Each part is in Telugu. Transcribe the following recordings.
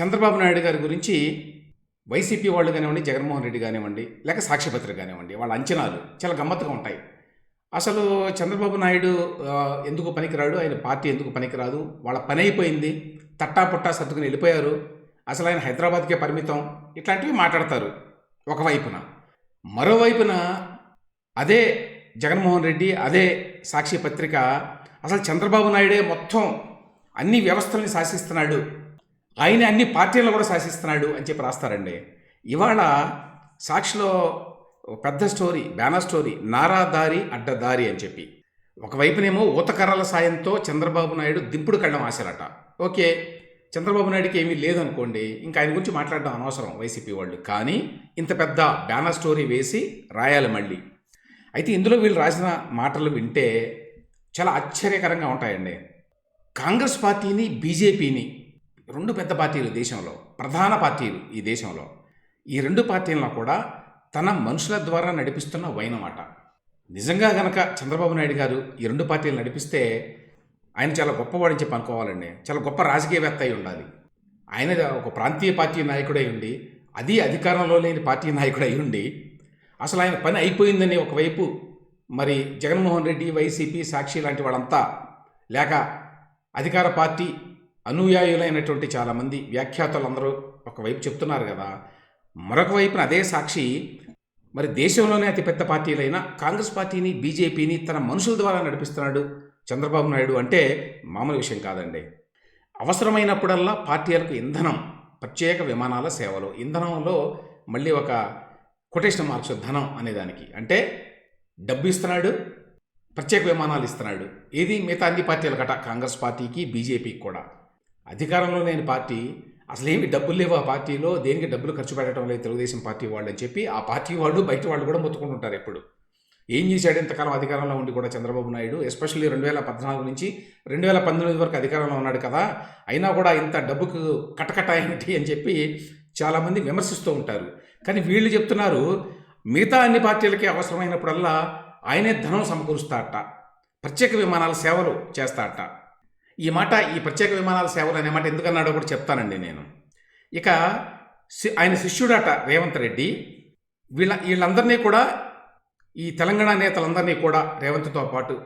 చంద్రబాబు నాయుడు గారి గురించి వైసీపీ వాళ్ళు కానివ్వండి జగన్మోహన్ రెడ్డి కానివ్వండి లేక సాక్షిపత్రిక కానివ్వండి వాళ్ళ అంచనాలు చాలా గమ్మత్తుగా ఉంటాయి. అసలు చంద్రబాబు నాయుడు ఎందుకు పనికిరాడు? ఆయన పార్టీ ఎందుకు పనికిరాదు? వాళ్ళ పని అయిపోయింది. తట్టా పుట్టా సర్దుకుని వెళ్ళిపోయారు. అసలు ఆయన హైదరాబాద్కే పరిమితం. ఇట్లాంటివి మాట్లాడతారు ఒకవైపున. మరోవైపున అదే జగన్మోహన్ రెడ్డి అదే సాక్షి పత్రిక అసలు చంద్రబాబు నాయుడే మొత్తం అన్ని వ్యవస్థల్ని శాసిస్తున్నాడు. ఆయన అన్ని పార్టీలను కూడా శాసిస్తున్నాడు అని చెప్పి రాస్తారండి. ఇవాళ సాక్షిలో పెద్ద స్టోరీ బ్యానర్ స్టోరీ నారాదారి అడ్డదారి అని చెప్పి. ఒకవైపునేమో ఊతకర్రల సాయంతో చంద్రబాబు నాయుడు దింపుడు కళ్ళం ఆశలట ఓకే చంద్రబాబు నాయుడుకి ఏమీ లేదనుకోండి ఇంకా ఆయన గురించి మాట్లాడడం అనవసరం వైసీపీ వాళ్ళు. కానీ ఇంత పెద్ద బ్యానర్ స్టోరీ వేసి రాయాలి మళ్ళీ. అయితే ఇందులో వీళ్ళు రాసిన మాటలు వింటే చాలా ఆశ్చర్యకరంగా ఉంటాయండి. కాంగ్రెస్ పార్టీని బీజేపీని రెండు పెద్ద పార్టీలు దేశంలో ప్రధాన పార్టీలు ఈ దేశంలో. ఈ రెండు పార్టీలను కూడా తన మనుషుల ద్వారా నడిపిస్తున్న వైనమాట. నిజంగా గనక చంద్రబాబు నాయుడు గారు ఈ రెండు పార్టీలు నడిపిస్తే ఆయన చాలా గొప్పవాడని చెప్పి అనుకోవాలండి. చాలా గొప్ప రాజకీయవేత్త అయి ఉండాలి. ఆయన ఒక ప్రాంతీయ పార్టీ నాయకుడై ఉండి అది అధికారంలో లేని పార్టీ నాయకుడై ఉండి అసలు ఆయన పని అయిపోయిందని ఒకవైపు మరి జగన్మోహన్ రెడ్డి వైసీపీ సాక్షి లాంటి వాళ్ళంతా లేక అధికార పార్టీ అనుయాయులైనటువంటి చాలామంది వ్యాఖ్యాతలందరూ ఒకవైపు చెప్తున్నారు కదా మరొక వైపున అదే సాక్షి మరి దేశంలోనే అతిపెద్ద పార్టీలైన కాంగ్రెస్ పార్టీని బీజేపీని తన మనుషుల ద్వారా నడిపిస్తున్నాడు చంద్రబాబు నాయుడు అంటే మామూలు విషయం కాదండి. అవసరమైనప్పుడల్లా పార్టీలకు ఇంధనం ప్రత్యేక విమానాల సేవలు ఇంధనంలో మళ్ళీ ఒక కొటేషన్ మార్క్స్ ధనం అనేదానికి. అంటే డబ్బు ఇస్తున్నాడు ప్రత్యేక విమానాలు ఇస్తున్నాడు. ఇది మిగతా అన్ని పార్టీలకట కాంగ్రెస్ పార్టీకి బీజేపీకి కూడా. అధికారంలో లేని పార్టీ అసలు ఏమి డబ్బులు లేవు ఆ పార్టీలో దేనికి డబ్బులు ఖర్చు పెట్టడం లేదు తెలుగుదేశం పార్టీ వాళ్ళు అని చెప్పి ఆ పార్టీ వాళ్ళు బయట వాళ్ళు కూడా మొత్తుకుంటుంటారు ఎప్పుడు. ఏం చేశాడు ఇంతకాలం అధికారంలో ఉండి కూడా చంద్రబాబు నాయుడు? ఎస్పెషల్లీ రెండు వేల పద్నాలుగు నుంచి రెండు వేల పంతొమ్మిది వరకు అధికారంలో ఉన్నాడు కదా అయినా కూడా ఇంత డబ్బుకు కటకట ఏంటి అని చెప్పి చాలామంది విమర్శిస్తూ ఉంటారు. కానీ వీళ్ళు చెప్తున్నారు మిగతా అన్ని పార్టీలకి అవసరమైనప్పుడల్లా ఆయనే ధనం సమకూరుస్తాడట ప్రత్యేక విమానాల సేవలు చేస్తాడట ఈ మాట ఈ ప్రత్యేక విమానాల సేవలు అనే మాట ఎందుకన్నాడో కూడా చెప్తానండి నేను. ఇక ఆయన శిష్యుడట రేవంత్ రెడ్డి వీళ్ళ వీళ్ళందరినీ కూడా ఈ తెలంగాణ నేతలందరినీ కూడా రేవంత్తో పాటు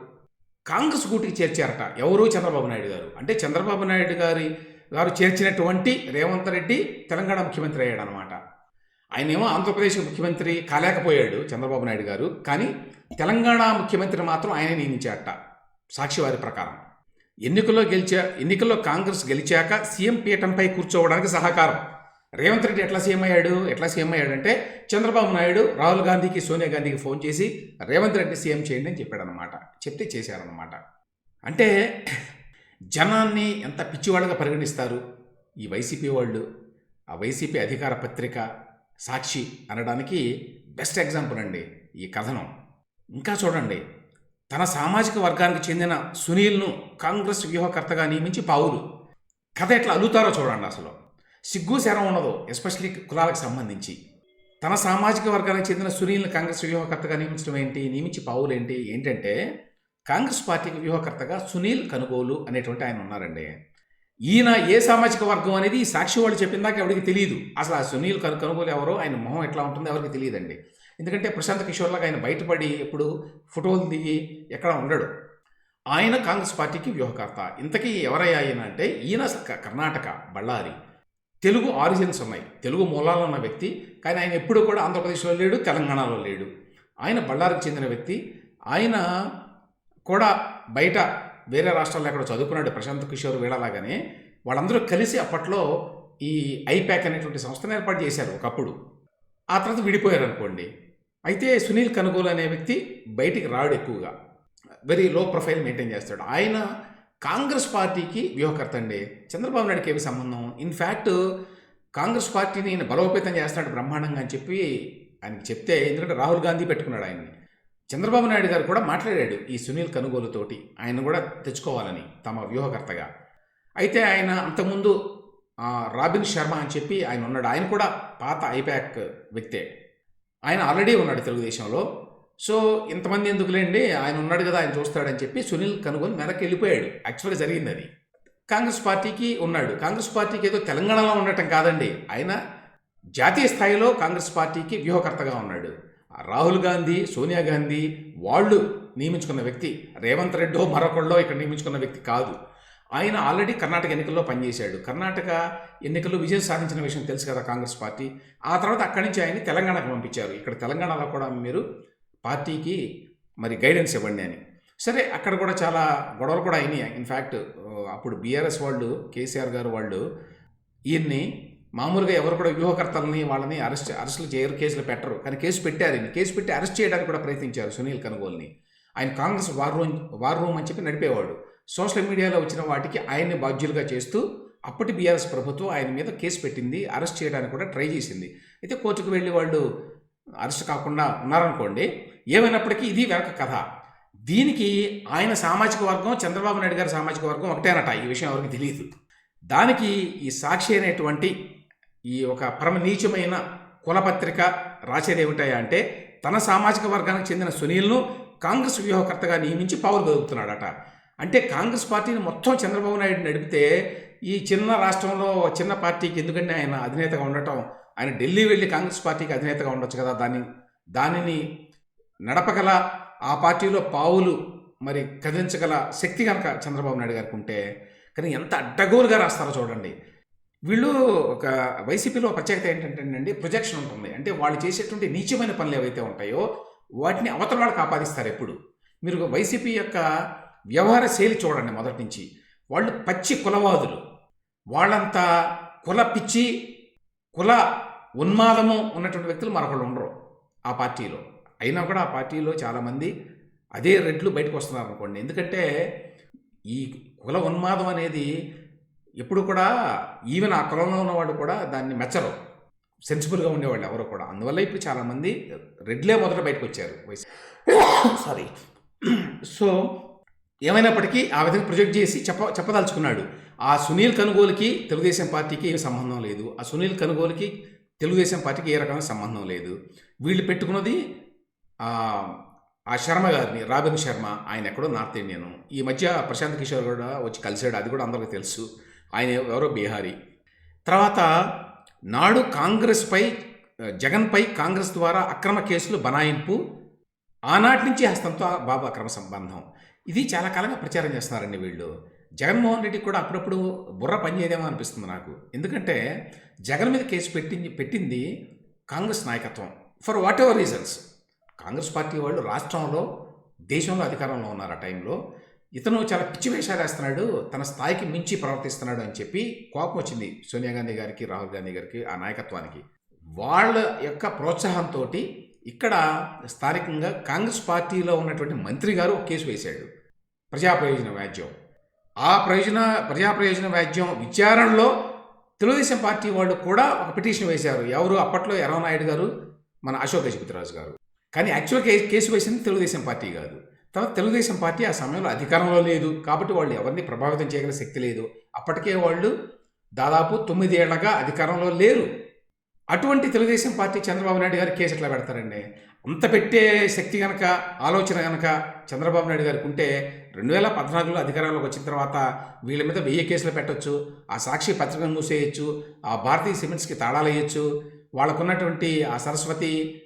కాంగ్రెస్ గూటికి చేర్చారట. ఎవరు? చంద్రబాబు నాయుడు గారు. అంటే చంద్రబాబు నాయుడు గారి గారు చేర్చినటువంటి రేవంత్ రెడ్డి తెలంగాణ ముఖ్యమంత్రి అయ్యాడు అనమాట ఆయనేమో ఆంధ్రప్రదేశ్ ముఖ్యమంత్రి కాలేకపోయాడు చంద్రబాబు నాయుడు గారు. కానీ తెలంగాణ ముఖ్యమంత్రి మాత్రం ఆయన సాక్షి సాక్షివారి ప్రకారం. ఎన్నికల్లో గెలిచా ఎన్నికల్లో కాంగ్రెస్ గెలిచాక సీఎం పీఠంపై కూర్చోవడానికి సహకారం. రేవంత్ రెడ్డి ఎట్లా సీఎం అయ్యాడు ఎట్లా సీఎం అయ్యాడంటే చంద్రబాబు నాయుడు రాహుల్ గాంధీకి సోనియా గాంధీకి ఫోన్ చేసి రేవంత్ రెడ్డి సీఎం చేయండి అని చెప్పాడనమాట చెప్తే చేశారనమాట అంటే జనాన్ని ఎంత పిచ్చివాళ్ళగా పరిగణిస్తారు? ఈ వైసీపీ వాళ్ళు ఆ వైసీపీ అధికార పత్రిక సాక్షి అనడానికి బెస్ట్ ఎగ్జాంపుల్ అండి ఈ కథనం. ఇంకా చూడండి. తన సామాజిక వర్గానికి చెందిన సునీల్ను కాంగ్రెస్ వ్యూహకర్తగా నియమించి పావులు. కథ ఎట్లా అల్లుతారో చూడండి అసలు. సిగ్గు శరం ఉండదు ఎస్పెషల్లీ కులాలకు సంబంధించి. తన సామాజిక వర్గానికి చెందిన సునీల్ని కాంగ్రెస్ వ్యూహకర్తగా నియమించడం ఏంటి నియమించి పావులు ఏంటి ఏంటంటే కాంగ్రెస్ పార్టీకి వ్యూహకర్తగా సునీల్ కనుగోలు అనేటువంటి ఆయన ఉన్నారండి. ఈయన ఏ సామాజిక వర్గం అనేది సాక్షి వాళ్ళు చెప్పిన దాకా ఎవరికి తెలియదు. అసలు ఆ సునీల్ కను కనుగోలు ఎవరో ఆయన మొహం ఎట్లా ఉంటుందో ఎవరికి తెలియదండి. ఎందుకంటే ప్రశాంత్ కిషోర్ లాగా ఆయన బయటపడి ఎప్పుడు ఫోటోలు దిగి ఎక్కడ ఉండడు. ఆయన కాంగ్రెస్ పార్టీకి వ్యూహకర్త. ఇంతకీ ఎవరయ్యా ఆయన అంటే ఈయన క- కర్ణాటక బళ్ళారి. తెలుగు ఆరిజిన్స్ ఉన్నాయి. తెలుగు మూలాలు ఉన్న వ్యక్తి. కానీ ఆయన ఎప్పుడు కూడా ఆంధ్రప్రదేశ్లో లేడు తెలంగాణలో లేడు. ఆయన బళ్ళారికి చెందిన వ్యక్తి. ఆయన కూడా బయట వేరే రాష్ట్రాల్లో ఎక్కడ చదువుకున్నాడు ప్రశాంత్ కిషోర్ వీళ్ళలాగానే. వాళ్ళందరూ కలిసి అప్పట్లో ఈ ఐప్యాక్ అనేటువంటి సంస్థను ఏర్పాటు చేశారు ఒకప్పుడు. ఆ తర్వాత విడిపోయారు అనుకోండి అయితే సునీల్ కనుగోలు అనే వ్యక్తి బయటికి రాడు ఎక్కువగా. వెరీ లో ప్రొఫైల్ మెయింటైన్ చేస్తాడు. ఆయన కాంగ్రెస్ పార్టీకి వ్యూహకర్త అండి. చంద్రబాబు నాయుడుకి ఏమి సంబంధం? ఇన్ఫ్యాక్ట్ కాంగ్రెస్ పార్టీని ఈయన బలోపేతం చేస్తాడు బ్రహ్మాండంగా అని చెప్పి ఆయనకి చెప్తే ఎందుకంటే రాహుల్ గాంధీ పెట్టుకున్నాడు ఆయన్ని. చంద్రబాబు నాయుడు గారు కూడా మాట్లాడాడు ఈ సునీల్ కనుగోలుతోటి ఆయన కూడా తెచ్చుకోవాలని తమ వ్యూహకర్తగా. అయితే ఆయన అంతకుముందు రాబిన్ శర్మ అని చెప్పి ఆయన ఉన్నాడు. ఆయన కూడా పాత ఐపాక్ వ్యక్తే. ఆయన ఆల్రెడీ ఉన్నాడు తెలుగుదేశంలో. సో ఇంతమంది ఎందుకులేండి? ఆయన ఉన్నాడు కదా ఆయన చూస్తాడని చెప్పి సునీల్ కనుగొని మెదక్ వెళ్ళిపోయాడు యాక్చువల్గా జరిగింది అది కాంగ్రెస్ పార్టీకి ఉన్నాడు. కాంగ్రెస్ పార్టీకి ఏదో తెలంగాణలో ఉండటం కాదండి. ఆయన జాతీయ స్థాయిలో కాంగ్రెస్ పార్టీకి వ్యూహకర్తగా ఉన్నాడు. రాహుల్ గాంధీ సోనియా గాంధీ వాళ్ళు నియమించుకున్న వ్యక్తి. రేవంత్ రెడ్డో మరొకళ్ళో ఇక్కడ నియమించుకున్న వ్యక్తి కాదు. ఆయన ఆల్రెడీ కర్ణాటక ఎన్నికల్లో పనిచేశాడు. కర్ణాటక ఎన్నికల్లో విజయం సాధించిన విషయం తెలుసు కదా కాంగ్రెస్ పార్టీ. ఆ తర్వాత అక్కడి నుంచి ఆయన్ని తెలంగాణకు పంపించారు. ఇక్కడ తెలంగాణలో కూడా మీరు పార్టీకి మరి గైడెన్స్ ఇవ్వండి అని. సరే అక్కడ కూడా చాలా గొడవలు కూడా అయినాయి. ఇన్ఫ్యాక్ట్ అప్పుడు బీఆర్ఎస్ వాళ్ళు కేసీఆర్ గారు వాళ్ళు ఈయన్ని మామూలుగా ఎవరు కూడా వ్యూహకర్తలని వాళ్ళని అరెస్ట్ అరెస్టులు చేయరు కేసులు పెట్టరు. కానీ కేసు పెట్టారు ఈయన కేసు పెట్టి అరెస్ట్ చేయడానికి కూడా ప్రయత్నించారు సునీల్ కనుగోలుని. ఆయన Congress war room war room అని చెప్పి నడిపేవాడు. సోషల్ మీడియాలో వచ్చిన వాటికి ఆయన్ని బాధ్యులుగా చేస్తూ అప్పటి బీఆర్ఎస్ ప్రభుత్వం ఆయన మీద కేసు పెట్టింది అరెస్ట్ చేయడానికి కూడా ట్రై చేసింది. అయితే కోర్టుకు వెళ్ళి వాళ్ళు అరెస్ట్ కాకుండా ఉన్నారనుకోండి ఏమైనప్పటికీ ఇది వెనక కథ. దీనికి ఆయన సామాజిక వర్గం చంద్రబాబు నాయుడు గారి సామాజిక వర్గం ఒకటేనట ఈ విషయం ఎవరికి తెలియదు. దానికి ఈ సాక్షి అనేటువంటి ఈ ఒక పరమ నీచమైన కులపత్రిక రాసేది ఏమిటాయా అంటే తన సామాజిక వర్గానికి చెందిన సునీల్ను కాంగ్రెస్ వ్యూహకర్తగా నియమించి పావులు గదుపుతున్నాడట అంటే కాంగ్రెస్ పార్టీని మొత్తం చంద్రబాబు నాయుడు నడిపితే ఈ చిన్న రాష్ట్రంలో చిన్న పార్టీకి ఎందుకంటే ఆయన అధినేతగా ఉండటం ఆయన ఢిల్లీ వెళ్ళి కాంగ్రెస్ పార్టీకి అధినేతగా ఉండొచ్చు కదా దాన్ని దానిని నడపగల ఆ పార్టీలో పావులు మరి కదిలించగల శక్తి కనుక చంద్రబాబు నాయుడు గారికి ఉంటే కానీ ఎంత అడ్డగోలుగా రాస్తారో చూడండి. వీళ్ళు ఒక వైసీపీలో ప్రత్యేకత ఏంటంటే అండి ప్రొజెక్షన్ ఉంటుంది. అంటే వాళ్ళు చేసేటువంటి నీచమైన పనులు ఏవైతే ఉంటాయో వాటిని అవతల వాళ్ళకి ఆపాదిస్తారు ఎప్పుడు. మీరు వైసీపీ యొక్క వ్యవహార శైలి చూడండి మొదటి నుంచి. వాళ్ళు పచ్చి కులవాదులు. వాళ్ళంతా కుల పిచ్చి కుల ఉన్మాదము ఉన్నటువంటి వ్యక్తులు మరొకళ్ళు ఉండరు ఆ పార్టీలో. అయినా కూడా ఆ పార్టీలో చాలామంది అదే రెడ్లు బయటకు వస్తున్నారు అనుకోండి. ఎందుకంటే ఈ కుల ఉన్మాదం అనేది ఎప్పుడు కూడా ఈవెన్ ఆ కులంలో ఉన్నవాడు కూడా దాన్ని మెచ్చరు. సెన్సిబుల్గా ఉండేవాళ్ళు ఎవరు కూడా. అందువల్ల ఇప్పుడు చాలామంది రెడ్లే మొదట బయటకు వచ్చారు. సారీ. సో ఏమైనప్పటికీ ఆ విధంగా ప్రొజెక్ట్ చేసి చెప్ప చెప్పదలుచుకున్నాడు. ఆ సునీల్ కనుగోలుకి తెలుగుదేశం పార్టీకి ఏమి సంబంధం లేదు. ఆ సునీల్ కనుగోలుకి తెలుగుదేశం పార్టీకి ఏ రకమైన సంబంధం లేదు. వీళ్ళు పెట్టుకున్నది ఆ, శర్మ గారిని రాబిన్ శర్మ ఆయన ఎక్కడో నార్త్ ఇండియన్. ఈ మధ్య ప్రశాంత్ కిషోర్ కూడా వచ్చి కలిశాడు. అది కూడా అందరికీ తెలుసు. ఆయన ఎవరో బీహారీ. తర్వాత నాడు కాంగ్రెస్పై జగన్పై కాంగ్రెస్ ద్వారా అక్రమ కేసులు బనాయింపు ఆనాటి నుంచి హస్తంతో బాబు అక్రమ సంబంధం. ఇది చాలా కాలంగా ప్రచారం చేస్తున్నారండి వీళ్ళు. జగన్మోహన్ రెడ్డి కూడా అప్పుడప్పుడు బుర్ర పనిచేయదేమో అనిపిస్తుంది నాకు. ఎందుకంటే జగన్ మీద కేసు పెట్టింది పెట్టింది కాంగ్రెస్ నాయకత్వం. For whatever reasons. Congress party వాళ్ళు రాష్ట్రంలో దేశంలో అధికారంలో ఉన్నారు ఆ టైంలో. ఇతను చాలా పిచ్చి వేషాలు వేస్తున్నాడు తన స్థాయికి మించి ప్రవర్తిస్తున్నాడు అని చెప్పి కోపం వచ్చింది సోనియా గాంధీ గారికి రాహుల్ గాంధీ గారికి ఆ నాయకత్వానికి. వాళ్ళ యొక్క ప్రోత్సాహంతో ఇక్కడ స్థానికంగా కాంగ్రెస్ పార్టీలో ఉన్నటువంటి మంత్రి గారు ఒక కేసు వేశాడు. ప్రజా ప్రయోజన వ్యాజ్యం. ఆ ప్రయోజన ప్రజా ప్రయోజన వ్యాజ్యం విచారణలో తెలుగుదేశం పార్టీ వాళ్ళు కూడా ఒక పిటిషన్ వేశారు. ఎవరు? అప్పట్లో ఎర్రనాయుడు గారు మన అశోక్ గజపతిరాజు గారు. కానీ యాక్చువల్ కేసు కేసు వేసింది తెలుగుదేశం పార్టీ కాదు. తర్వాత తెలుగుదేశం పార్టీ ఆ సమయంలో అధికారంలో లేదు. కాబట్టి వాళ్ళు ఎవరిని ప్రభావితం చేయగల శక్తి లేదు. అప్పటికే వాళ్ళు దాదాపు తొమ్మిదేళ్ళగా అధికారంలో లేరు. అటువంటి తెలుగుదేశం పార్టీ చంద్రబాబు నాయుడు గారు కేసు ఎట్లా పెడతారండి? అంత పెట్టే శక్తి కనుక ఆలోచన కనుక చంద్రబాబు నాయుడు గారికి ఉంటే రెండు వేల పద్నాలుగులో అధికారంలోకి వచ్చిన తర్వాత వీళ్ళ మీద వెయ్యి కేసులు పెట్టొచ్చు ఆ సాక్షి పత్రికను మూసేయచ్చు ఆ భారతీయ సిమెంట్స్కి తాళాలు వేయచ్చు. వాళ్ళకున్నటువంటి ఆ సరస్వతి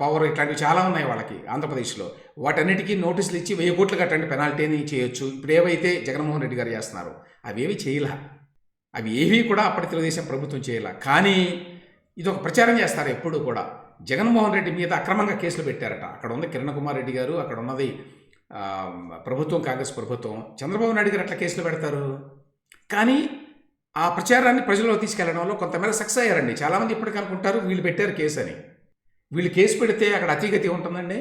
పవర్ ఇట్లాంటివి చాలా ఉన్నాయి వాళ్ళకి ఆంధ్రప్రదేశ్లో. వాటన్నిటికీ నోటీసులు ఇచ్చి వెయ్యి కోట్లు కట్టండి పెనాల్టీని చేయొచ్చు. ఇప్పుడు ఏవైతే జగన్మోహన్ రెడ్డి గారు చేస్తున్నారు అవేవి చేయలే. అవి ఏవి కూడా అప్పటి తెలుగుదేశం ప్రభుత్వం చేయలే. కానీ ఇది ఒక ప్రచారం చేస్తారు ఎప్పుడు కూడా. జగన్మోహన్ రెడ్డి మీద అక్రమంగా కేసులు పెట్టారట. అక్కడ ఉంది కిరణ్ కుమార్ రెడ్డి గారు అక్కడ ఉన్నది ప్రభుత్వం కాంగ్రెస్ ప్రభుత్వం. చంద్రబాబు నాయుడు గారు అట్లా కేసులు పెడతారు? కానీ ఆ ప్రచారాన్ని ప్రజల్లో తీసుకెళ్ళడంలో కొంతమేర సక్సెస్ అయ్యారండి. చాలామంది ఇప్పటికీ అనుకుంటారు వీళ్ళు పెట్టారు కేసు అని. వీళ్ళు కేసు పెడితే అక్కడ అతిగతి ఉంటుందండి?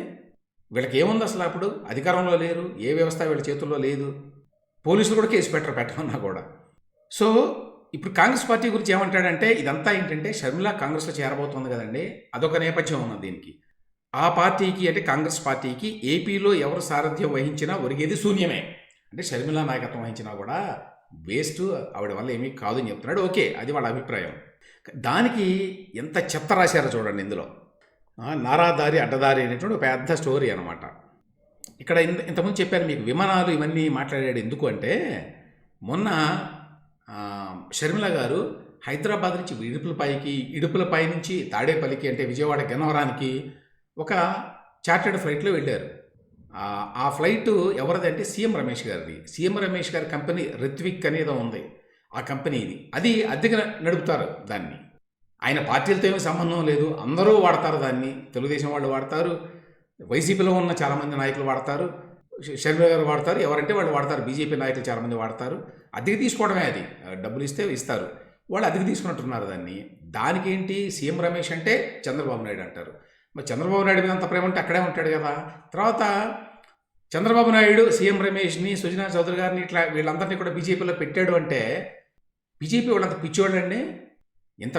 వీళ్ళకి ఏముంది అసలు అప్పుడు? అధికారంలో లేరు. ఏ వ్యవస్థ వీళ్ళ చేతుల్లో లేదు? పోలీసులు కూడా కేసు పెట్టరు పెట్టమన్నా కూడా. సో ఇప్పుడు కాంగ్రెస్ పార్టీ గురించి ఏమంటాడంటే ఇదంతా ఏంటంటే షర్మిల కాంగ్రెస్లో చేరబోతోంది కదండి. అదొక నేపథ్యం ఉన్నది దీనికి. ఆ పార్టీకి అంటే కాంగ్రెస్ పార్టీకి ఏపీలో ఎవరు సారథ్యం వహించినా ఒరిగేది శూన్యమే. అంటే షర్మిల నాయకత్వం వహించినా కూడా వేస్ట్ ఆవిడ వల్ల ఏమీ కాదు అని చెప్తున్నాడు. ఓకే అది వాళ్ళ అభిప్రాయం. దానికి ఎంత చెత్త రాశారో చూడండి ఇందులో. నారాదారి అడ్డదారి అనేటువంటి ఒక పెద్ద స్టోరీ అనమాట ఇక్కడ ఇంత ఇంతకుముందు చెప్పాను మీకు విమానాలు ఇవన్నీ మాట్లాడాడు ఎందుకు అంటే మొన్న షర్మిల గారు హైదరాబాద్ నుంచి ఇడుపులపాయికి ఇడుపులపై నుంచి తాడేపల్లికి అంటే విజయవాడ గన్నవరానికి ఒక చార్టర్డ్ ఫ్లైట్లో వెళ్ళారు. ఆ, ఫ్లైట్ ఎవరిదంటే సీఎం రమేష్ గారిది. సీఎం రమేష్ గారి కంపెనీ రిత్విక్ అనేది ఉంది. ఆ కంపెనీ ఇది అది అద్దెకి నడుపుతారు దాన్ని. ఆయన పార్టీలతో ఏమీ సంబంధం లేదు. అందరూ వాడతారు దాన్ని. తెలుగుదేశం వాళ్ళు వాడతారు. వైసీపీలో ఉన్న చాలామంది నాయకులు వాడతారు. షర్మిల గారు వాడతారు. ఎవరంటే వాళ్ళు వాడతారు. బీజేపీ నాయకులు చాలామంది వాడతారు. అద్దెకి తీసుకోవడమే అది. డబ్బులు ఇస్తే ఇస్తారు. వాళ్ళు అద్దెకి తీసుకున్నట్టున్నారు దాన్ని. దానికేంటి సీఎం రమేష్ అంటే చంద్రబాబు నాయుడు అంటారు. మరి చంద్రబాబు నాయుడు మీద అంత ప్రేమ అంటే అక్కడే ఉంటాడు కదా. తర్వాత చంద్రబాబు నాయుడు సీఎం రమేష్ని సుజనా చౌదరి గారిని ఇట్లా వీళ్ళందరినీ కూడా బీజేపీలో పెట్టాడు అంటే బీజేపీ వాళ్ళంత పిచ్చోళ్ళండి. ఇంత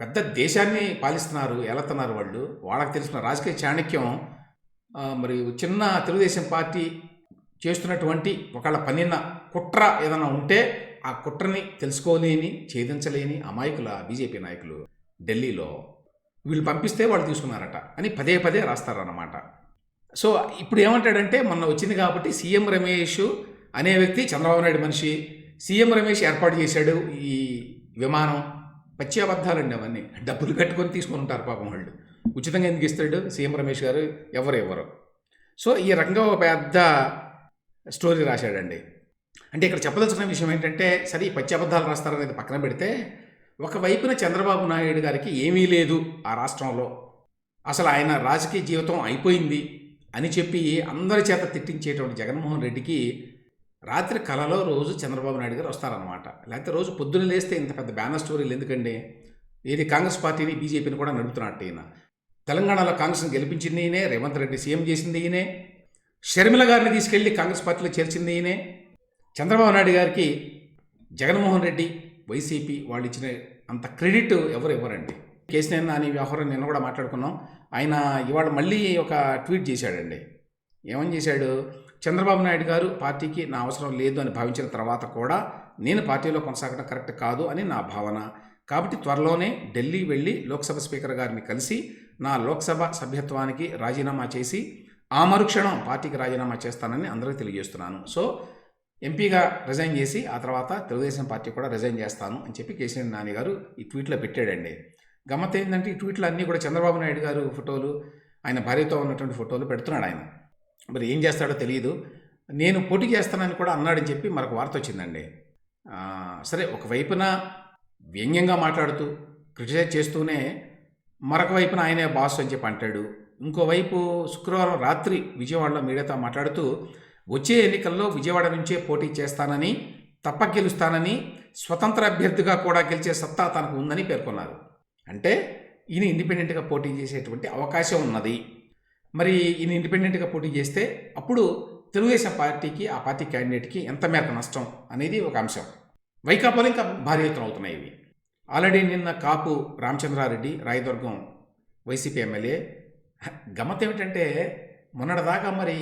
పెద్ద దేశాన్ని పాలిస్తున్నారు ఏలుతున్నారు వాళ్ళు. వాళ్ళకి తెలిసిన రాజకీయ చాణక్యం మరియు మరి చిన్న తెలుగుదేశం పార్టీ చేస్తున్నటువంటి ఒకళ్ళ పనిన కుట్ర ఏదైనా ఉంటే ఆ కుట్రని తెలుసుకోలేని ఛేదించలేని అమాయకుల బీజేపీ నాయకులు ఢిల్లీలో వీళ్ళు పంపిస్తే వాళ్ళు తీసుకున్నారట అని పదే పదే రాస్తారన్నమాట. సో ఇప్పుడు ఏమంటాడంటే మొన్న వచ్చింది కాబట్టి సీఎం రమేష్ అనే వ్యక్తి చంద్రబాబు నాయుడు మనిషి సీఎం రమేష్ ఏర్పాటు చేశాడు ఈ విమానం పచ్చి అబద్ధాలండి అవన్నీ. డబ్బులు కట్టుకొని తీసుకుని ఉంటారు పాపం వాళ్ళు. ఉచితంగా ఎందుకు ఇస్తాడు? సీఎం రమేష్ గారు ఎవరు ఎవరు? సో ఈ రకంగా ఒక పెద్ద స్టోరీ రాశాడండి. అంటే ఇక్కడ చెప్పదలుచుకున్న విషయం ఏంటంటే సరే ఈ పచ్చి అబద్ధాలు రాస్తారనేది పక్కన పెడితే ఒకవైపున చంద్రబాబు నాయుడు గారికి ఏమీ లేదు ఆ రాష్ట్రంలో. అసలు ఆయన రాజకీయ జీవితం అయిపోయింది అని చెప్పి అందరి చేత తిట్టించేటువంటి జగన్మోహన్ రెడ్డికి రాత్రి కలలో రోజు చంద్రబాబు నాయుడు గారు వస్తారనమాట లేకపోతే రోజు పొద్దున్న లేస్తే ఇంత పెద్ద బ్యానర్ స్టోరీలు ఎందుకండి? ఇది కాంగ్రెస్ పార్టీని బీజేపీని కూడా నడుపుతున్నట్టు ఈయన. తెలంగాణలో కాంగ్రెస్ని గెలిపించింది ఈయనే రేవంత్ రెడ్డి సీఎం చేసింది ఈయనే షర్మిల గారిని తీసుకెళ్ళి కాంగ్రెస్ పార్టీలో చేర్చింది ఈయనే. చంద్రబాబు నాయుడు గారికి జగన్మోహన్ రెడ్డి వైసీపీ వాళ్ళు ఇచ్చిన అంత క్రెడిట్ ఎవరు ఇవ్వరండి? కేసీఆర్ నాని వ్యవహారం నిన్న కూడా మాట్లాడుకున్నాం. ఆయన ఇవాళ మళ్ళీ ఒక ట్వీట్ చేశాడండి. ఏమని చేశాడు? చంద్రబాబు నాయుడు గారు పార్టీకి నా అవసరం లేదు అని భావించిన తర్వాత కూడా నేను పార్టీలో కొనసాగడం కరెక్ట్ కాదు అని నా భావన. కాబట్టి త్వరలోనే ఢిల్లీ వెళ్ళి లోక్సభ స్పీకర్ గారిని కలిసి నా లోక్సభ సభ్యత్వానికి రాజీనామా చేసి ఆ మరుక్షణం పార్టీకి రాజీనామా చేస్తానని అందరికీ తెలియజేస్తున్నాను. సో ఎంపీగా రిజైన్ చేసి ఆ తర్వాత తెలుగుదేశం పార్టీ కూడా రిజైన్ చేస్తాను అని చెప్పి కేసీఆర్ నాని గారు ఈ ట్వీట్లో పెట్టాడండి. గమ్మత్ ఏంటంటే ఈ ట్వీట్లు అన్నీ కూడా చంద్రబాబు నాయుడు గారు ఫోటోలు ఆయన భార్యతో ఉన్నటువంటి ఫోటోలు పెడుతున్నాడు ఆయన. మరి ఏం చేస్తాడో తెలియదు. నేను పోటీ చేస్తానని కూడా అన్నాడని చెప్పి మరొక వార్త వచ్చిందండి. సరే ఒకవైపున వ్యంగ్యంగా మాట్లాడుతూ క్రిటిసైజ్ చేస్తూనే మరొక వైపున ఆయనే బాస్ అని చెప్పి అంటాడు. ఇంకోవైపు శుక్రవారం రాత్రి విజయవాడలో మీడియాతో మాట్లాడుతూ వచ్చే ఎన్నికల్లో విజయవాడ నుంచే పోటీ చేస్తానని తప్ప గెలుస్తానని స్వతంత్ర అభ్యర్థిగా కూడా గెలిచే సత్తా తనకు ఉందని పేర్కొన్నారు. అంటే ఈయన ఇండిపెండెంట్గా పోటీ చేసేటువంటి అవకాశం ఉన్నది. మరి ఈయన ఇండిపెండెంట్గా పోటీ చేస్తే అప్పుడు తెలుగుదేశం పార్టీకి ఆ పార్టీ క్యాండిడేట్కి ఎంత మేరకు నష్టం అనేది ఒక అంశం. వైకాపాలు ఇంకా భారీ ఎత్తున అవుతున్నాయి ఇవి. ఆల్రెడీ నిన్న కాపు రామచంద్రారెడ్డి రాయదుర్గం వైసీపీ ఎమ్మెల్యే. గమ్మత్ ఏమిటంటే మొన్నటిదాకా మరి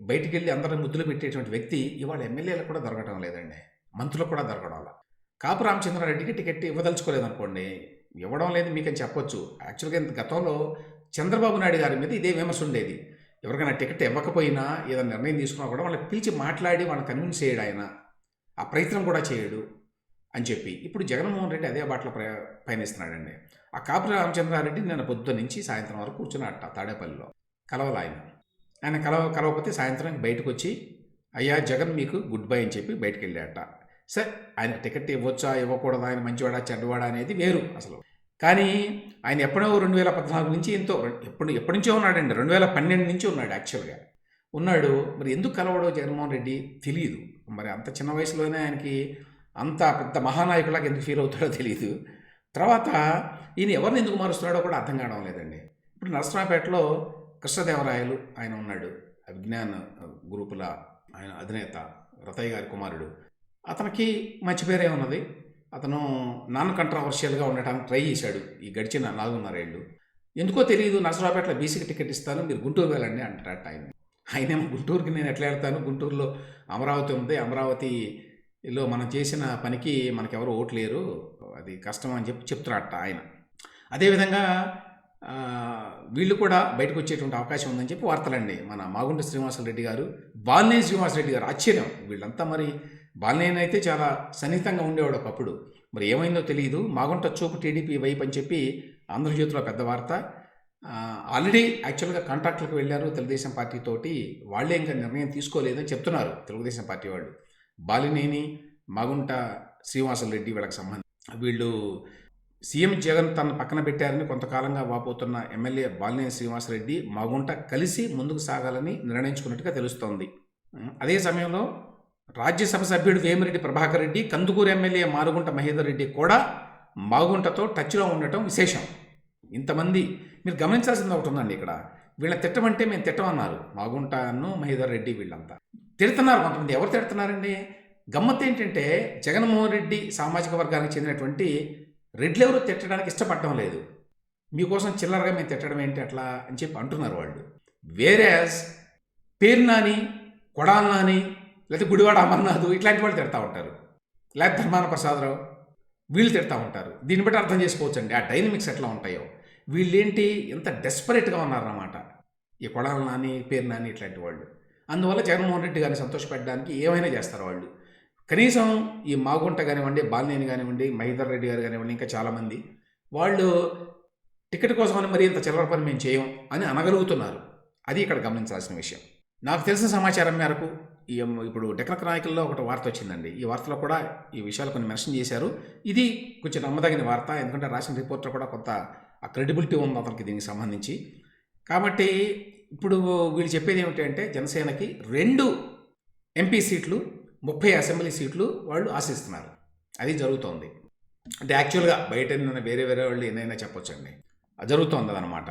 బయటికి వెళ్ళి అందరిని ముద్దులు పెట్టేటువంటి వ్యక్తి ఇవాళ ఎమ్మెల్యేలకు కూడా దొరకడం లేదండి. మంత్రులకు కూడా దొరకడం లేదు కాపు రామచంద్రారెడ్డికి టికెట్ ఇవ్వదలుచుకోలేదు అనుకోండి ఇవ్వడం లేదు మీకని చెప్పొచ్చు. యాక్చువల్గా ఇంత గతంలో చంద్రబాబు నాయుడు గారి మీద ఇదే విమర్శ ఉండేది. ఎవరికైనా టికెట్ ఇవ్వకపోయినా ఏదైనా నిర్ణయం తీసుకున్నా కూడా వాళ్ళని పిలిచి మాట్లాడి వాళ్ళని కన్విన్స్ చేయడు ఆయన. ఆ ప్రయత్నం కూడా చేయడు. అని చెప్పి. ఇప్పుడు జగన్మోహన్ రెడ్డి అదే బాటలో ప్ర పయనిస్తున్నాడండి. ఆ కాపురి రామచంద్రారెడ్డి నేను పొద్దు నుంచి సాయంత్రం వరకు కూర్చున్నట్ట తాడేపల్లిలో. కలవాలి ఆయన. ఆయన కలవ కలవకపోతే సాయంత్రం బయటకు వచ్చి అయ్యా జగన్ మీకు గుడ్ బై అని చెప్పి బయటకు వెళ్ళాట సరే ఆయన టికెట్ ఇవ్వచ్చా ఇవ్వకూడదా ఆయన మంచివాడా చెడ్డవాడా అనేది వేరు అసలు. కానీ ఆయన ఎప్పుడో రెండు వేల పద్నాలుగు నుంచి ఎంతో ఎప్పుడు ఎప్పటి నుంచో ఉన్నాడండి. రెండు వేల పన్నెండు నుంచి ఉన్నాడు యాక్చువల్గా. ఉన్నాడు. మరి ఎందుకు కలవడో జగన్మోహన్ రెడ్డి తెలియదు మరి అంత చిన్న వయసులోనే ఆయనకి అంత పెద్ద మహానాయకులాగా ఎందుకు ఫీల్ అవుతాడో తెలియదు తర్వాత ఈయన ఎవరిని ఎందుకు మారుస్తున్నాడో కూడా అర్థం కావడం లేదండి. ఇప్పుడు నరసరావుపేటలో కృష్ణదేవరాయలు ఆయన ఉన్నాడు. విజ్ఞాన గ్రూపుల ఆయన అధినేత రతయ్య గారి కుమారుడు. అతనికి మంచి పేరే ఉన్నది. అతను నాన్ కంట్రవర్షియల్గా ఉండటానికి ట్రై చేశాడు ఈ గడిచిన నాలుగున్నరేళ్ళు ఎందుకో తెలియదు నరసరావుపేటలో బీసీకి టికెట్ ఇస్తాను మీరు గుంటూరు వెళ్ళండి అంటారట ఆయన. ఆయనేమో గుంటూరుకి నేను ఎట్లా వెళ్తాను? గుంటూరులో అమరావతి ఉంది. అమరావతి అమరావతిలో మనం చేసిన పనికి మనకెవరు ఓట్లేరు. అది కష్టం అని చెప్పి చెప్తున్నారట ఆయన. అదేవిధంగా వీళ్ళు కూడా బయటకు వచ్చేటువంటి అవకాశం ఉందని చెప్పి వార్తలండి. మన మాగుంట శ్రీనివాసరెడ్డి గారు బాలినేని శ్రీనివాసరెడ్డి గారు ఆశ్చర్యం. వీళ్ళంతా మరి బాలినేని అయితే చాలా సన్నిహితంగా ఉండేవాడు ఒకప్పుడు. మరి ఏమైందో తెలియదు మాగుంట చూపు టీడీపీ వైపు అని చెప్పి ఆంధ్రజ్యోతిలో పెద్ద వార్త. ఆల్రెడీ యాక్చువల్గా కాంట్రాక్టులకు వెళ్ళారు తెలుగుదేశం పార్టీ తోటి. వాళ్ళే ఇంకా నిర్ణయం తీసుకోలేదని చెప్తున్నారు తెలుగుదేశం పార్టీ వాళ్ళు. బాలినేని మాగుంట శ్రీనివాసరెడ్డి వీళ్ళకి సంబంధించి వీళ్ళు సీఎం జగన్ తన పక్కన పెట్టారని కొంతకాలంగా వాపోతున్న ఎమ్మెల్యే బాలినేని శ్రీనివాసరెడ్డి మాగుంట కలిసి ముందుకు సాగాలని నిర్ణయించుకున్నట్టుగా తెలుస్తోంది. అదే సమయంలో రాజ్యసభ సభ్యుడు వేమిరెడ్డి ప్రభాకర్ రెడ్డి కందుకూరు ఎమ్మెల్యే మారుగుంట మహేందర్ రెడ్డి కూడా మాగుంటతో టచ్లో ఉండటం విశేషం. ఇంతమంది మీరు గమనించాల్సింది ఒకటి ఉందండి ఇక్కడ. వీళ్ళ తిట్టమంటే మేము తిట్టమన్నారు. మాగుంటను మహేందర్ రెడ్డి వీళ్ళంతా. తిడుతున్నారు కొంతమంది. ఎవరు తిడుతున్నారండి? గమ్మత్ ఏంటంటే జగన్మోహన్ రెడ్డి సామాజిక వర్గానికి చెందినటువంటి రెడ్లెవరు తిట్టడానికి ఇష్టపడటం లేదు. మీకోసం చిల్లరగా మేము తిట్టడం ఏంటి అట్లా అని చెప్పి అంటున్నారు వాళ్ళు. వేరేస్ పేరు నాని కొడాలి నాని లేకపోతే గుడివాడ అమర్నాథ్ ఇట్లాంటి వాళ్ళు తిడతా ఉంటారు. లేకపోతే ధర్మాన ప్రసాదరావు వీళ్ళు తిడతా ఉంటారు. దీన్ని బట్టి అర్థం చేసుకోవచ్చు అండి ఆ డైనమిక్స్ ఎట్లా ఉంటాయో. వీళ్ళేంటి? ఎంత డెస్పరేట్గా ఉన్నారన్నమాట. ఈ కొడాలి నాని పేరు నాని ఇట్లాంటి వాళ్ళు. అందువల్ల జగన్మోహన్ రెడ్డి గారిని సంతోషపెట్టడానికి ఏమైనా చేస్తారు వాళ్ళు. కనీసం ఈ మాగుంట కానివ్వండి బాలినేని కానివ్వండి మహేందర్ రెడ్డి గారు కానివ్వండి ఇంకా చాలామంది వాళ్ళు టికెట్ కోసమని మరి ఇంత చిల్లర పని మేము చేయం అని అనగలుగుతున్నారు. అది ఇక్కడ గమనించాల్సిన విషయం. నాకు తెలిసిన సమాచారం మేరకు ఈ ఇప్పుడు డెక్కన నాయకుల్లో ఒకటి వార్త వచ్చిందండి. ఈ వార్తలో కూడా ఈ విషయాలు కొన్ని మెన్షన్ చేశారు. ఇది కొంచెం నమ్మదగిన వార్త ఎందుకంటే రాసిన రిపోర్టర్ కూడా కొంత ఆ క్రెడిబిలిటీ ఉంది అతనికి దీనికి సంబంధించి. కాబట్టి ఇప్పుడు వీళ్ళు చెప్పేది ఏమిటంటే జనసేనకి రెండు ఎంపీ సీట్లు ముప్పై అసెంబ్లీ సీట్లు వాళ్ళు ఆశిస్తున్నారు. అది జరుగుతోంది. అంటే యాక్చువల్గా బయట వేరే వేరే వాళ్ళు ఏదైనా చెప్పొచ్చండి. అది జరుగుతోంది అదనమాట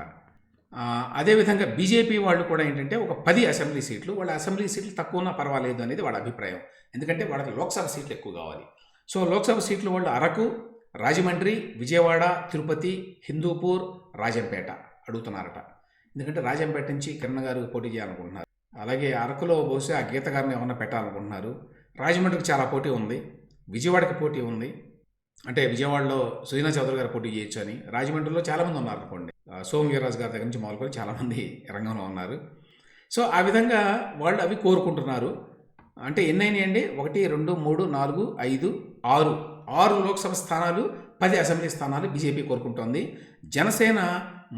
అదేవిధంగా బీజేపీ వాళ్ళు కూడా ఏంటంటే ఒక పది అసెంబ్లీ సీట్లు వాళ్ళ అసెంబ్లీ సీట్లు తక్కువనా పర్వాలేదు అనేది వాళ్ళ అభిప్రాయం. ఎందుకంటే వాళ్ళకి లోక్సభ సీట్లు ఎక్కువ కావాలి. సో లోక్సభ సీట్లు వాళ్ళు అరకు రాజమండ్రి విజయవాడ తిరుపతి హిందూపూర్ రాజంపేట అడుగుతున్నారట. ఎందుకంటే రాజంపేట నుంచి కిరణ్ గారు పోటీ చేయాలనుకుంటున్నారు. అలాగే అరకులో బహుశా ఆ గీత గారిని ఏమన్నా పెట్టాలనుకుంటున్నారు. రాజమండ్రికి చాలా పోటీ ఉంది. విజయవాడకి పోటీ ఉంది. అంటే విజయవాడలో సుజనా చౌదరి గారు పోటీ చేయొచ్చు అని. రాజమండ్రిలో చాలామంది ఉన్నారు అనుకోండి. ఆ, వీర్రాజు గారి దగ్గర నుంచి మొదలుకొని చాలామంది రంగంలో ఉన్నారు. సో ఆ విధంగా వాళ్ళు అవి కోరుకుంటున్నారు. అంటే ఎన్నైనాయండి ఒకటి రెండు మూడు నాలుగు ఐదు ఆరు. ఆరు లోక్సభ స్థానాలు పది అసెంబ్లీ స్థానాలు బీజేపీ కోరుకుంటోంది. జనసేన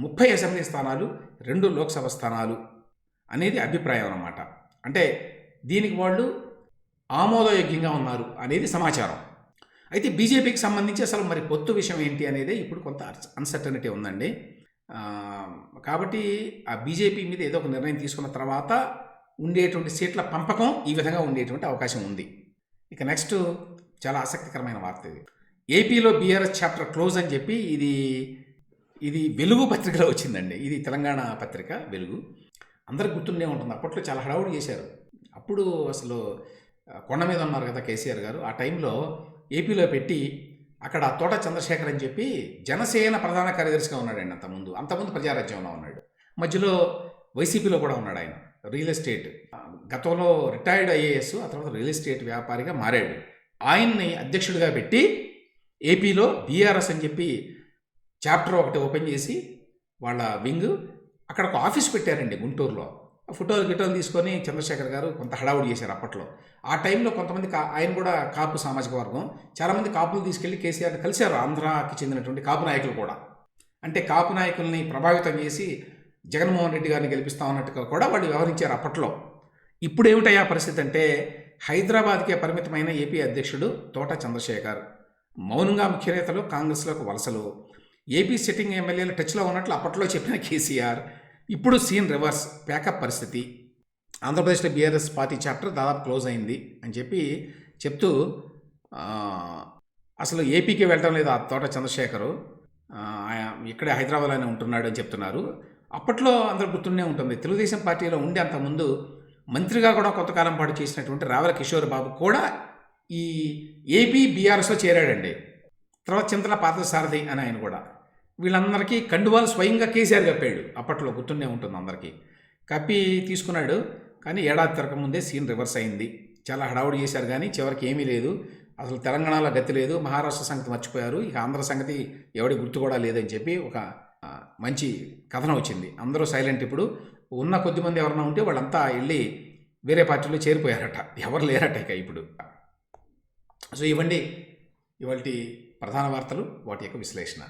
ముప్పై అసెంబ్లీ స్థానాలు రెండు లోక్సభ స్థానాలు అనేది అభిప్రాయం అన్నమాట. అంటే దీనికి వాళ్ళు ఆమోదయోగ్యంగా ఉన్నారు అనేది సమాచారం. అయితే బీజేపీకి సంబంధించి అసలు మరి పొత్తు విషయం ఏంటి అనేది ఇప్పుడు కొంత అన్సర్టనిటీ ఉందండి. కాబట్టి ఆ బీజేపీ మీద ఏదో ఒక నిర్ణయం తీసుకున్న తర్వాత ఉండేటువంటి సీట్ల పంపకం ఈ విధంగా ఉండేటువంటి అవకాశం ఉంది. ఇక నెక్స్ట్ చాలా ఆసక్తికరమైన వార్త ఇది. ఏపీలో బీఆర్ఎస్ చాప్టర్ క్లోజ్ అని చెప్పి ఇది ఇది వెలుగు పత్రికలో వచ్చిందండి. ఇది తెలంగాణ పత్రిక వెలుగు. అందరికి గుర్తుండే ఉంటుంది. అప్పట్లో చాలా హడావుడి చేశారు. అప్పుడు అసలు కొండ మీద ఉన్నారు కదా కేసీఆర్ గారు. ఆ టైంలో ఏపీలో పెట్టి అక్కడ తోట చంద్రశేఖర్ అని చెప్పి జనసేన ప్రధాన కార్యదర్శిగా ఉన్నాడండి అంతకుముందు. అంతకుముందు ప్రజారాజ్యంలో ఉన్నాడు. మధ్యలో వైసీపీలో కూడా ఉన్నాడు ఆయన. Real estate. గతంలో రిటైర్డ్ ఐఏఎస్ ఆ తర్వాత రియల్ ఎస్టేట్ వ్యాపారిగా మారాడు. ఆయన్ని అధ్యక్షుడిగా పెట్టి ఏపీలో బీఆర్ఎస్ అని చెప్పి చాప్టర్ ఒకటి ఓపెన్ చేసి వాళ్ళ వింగ్ అక్కడ ఒక ఆఫీస్ పెట్టారండి గుంటూరులో. ఫోటోలు గిటోలు తీసుకొని చంద్రశేఖర్ గారు కొంత హడావుడి చేశారు అప్పట్లో. ఆ టైంలో కొంతమంది ఆయన కూడా కాపు సామాజిక వర్గం. చాలామంది కాపులు తీసుకెళ్ళి కేసీఆర్ని కలిశారు ఆంధ్రాకి చెందినటువంటి కాపు నాయకులు కూడా. అంటే కాపు నాయకుల్ని ప్రభావితం చేసి జగన్మోహన్ రెడ్డి గారిని గెలిపిస్తా ఉన్నట్టుగా కూడా వాళ్ళు వ్యవహరించారు అప్పట్లో. ఇప్పుడు ఏమిటయ్యా పరిస్థితి అంటే హైదరాబాద్కే పరిమితమైన ఏపీ అధ్యక్షుడు తోట చంద్రశేఖర్. మౌనంగా ముఖ్యనేతలు కాంగ్రెస్లోకి వలసలు. ఏపీ సిట్టింగ్ ఎమ్మెల్యేలు టచ్లో ఉన్నట్లు అప్పట్లో చెప్పిన కేసీఆర్. ఇప్పుడు సీన్ రివర్స్ ప్యాకప్ పరిస్థితి. ఆంధ్రప్రదేశ్లో బీఆర్ఎస్ పార్టీ చాప్టర్ దాదాపు క్లోజ్ అయింది అని చెప్పి చెప్తూ అసలు ఏపీకి వెళ్ళడం లేదు ఆ తోట చంద్రశేఖరు. ఇక్కడే హైదరాబాద్లోనే ఉంటున్నాడు అని చెప్తున్నారు. అప్పట్లో అందరూ గుర్తుండే ఉంటుంది తెలుగుదేశం పార్టీలో ఉండే అంతకుముందు మంత్రిగా కూడా కొంతకాలం పాటు చేసినటువంటి రావల కిషోర్ బాబు కూడా ఈ ఏపీ బీఆర్ఎస్లో చేరాడండి. తర్వాత చింతల పార్థసారథి అని ఆయన కూడా. వీళ్ళందరికీ కండువాలు స్వయంగా కేసీఆర్ కప్పాడు అప్పట్లో గుర్తుండే ఉంటుంది అందరికీ. కప్పి తీసుకున్నాడు కానీ ఏడాది తిరగకముందే సీన్ రివర్స్ అయింది. చాలా హడావుడి చేశారు కానీ చివరికి ఏమీ లేదు. అసలు తెలంగాణలో గతి లేదు. మహారాష్ట్ర సంగతి మర్చిపోయారు. ఇక ఆంధ్ర సంగతి ఎవడి గుర్తు కూడా లేదని చెప్పి ఒక మంచి కథనం వచ్చింది. అందరూ సైలెంట్ ఇప్పుడు. ఉన్న కొద్దిమంది ఎవరైనా ఉంటే వాళ్ళంతా వెళ్ళి వేరే పార్టీలో చేరిపోయారట. ఎవరు లేరట ఇక ఇప్పుడు. సో ఇవ్వండి ఇవాళ ప్రధాన వార్తలు వాటి యొక్క విశ్లేషణ.